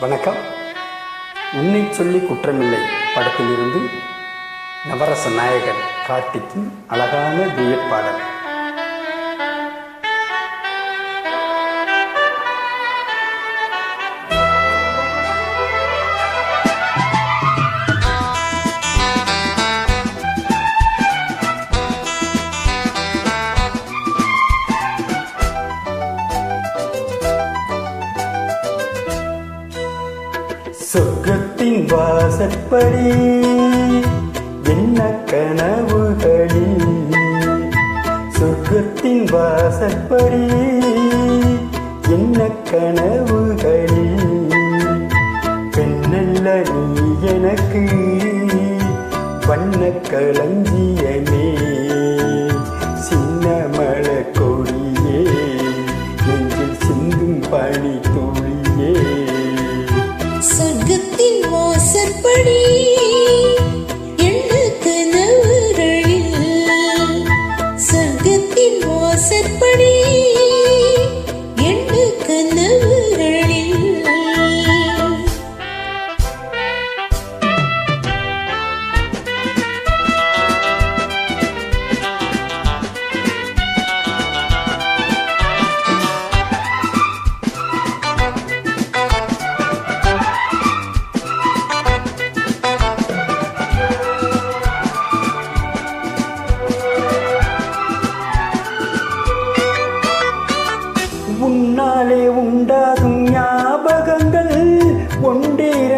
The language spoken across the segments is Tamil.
வணக்கம். உன்னை சொல்லி குற்றமில்லை. படத்திலிருந்து நவரச நாயகன் கார்த்திக்கின் அழகான டூயட் பாடல். சொர்க்கத்தின் வாசப்படி என்ன கனவுகளில் சொர்க்கத்தின் வாசப்படி என்ன கனவுகளில் பெண்ணல்ல நீ எனக்கு வண்ண களஞ்சியமே. கொண்டீர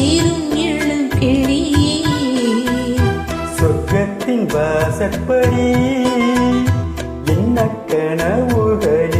சேரும் இளம் கிளியே சொர்க்கத்தின் வாசற்படி என்ன கனவுகளில்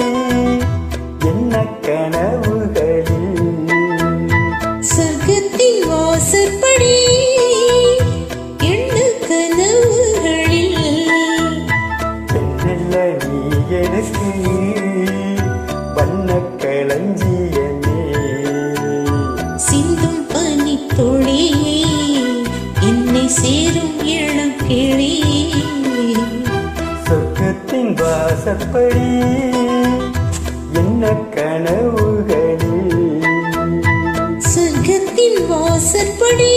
வாசப்படி என்ன கனவுகளில்? சொர்க்கத்தின் வாசற்படி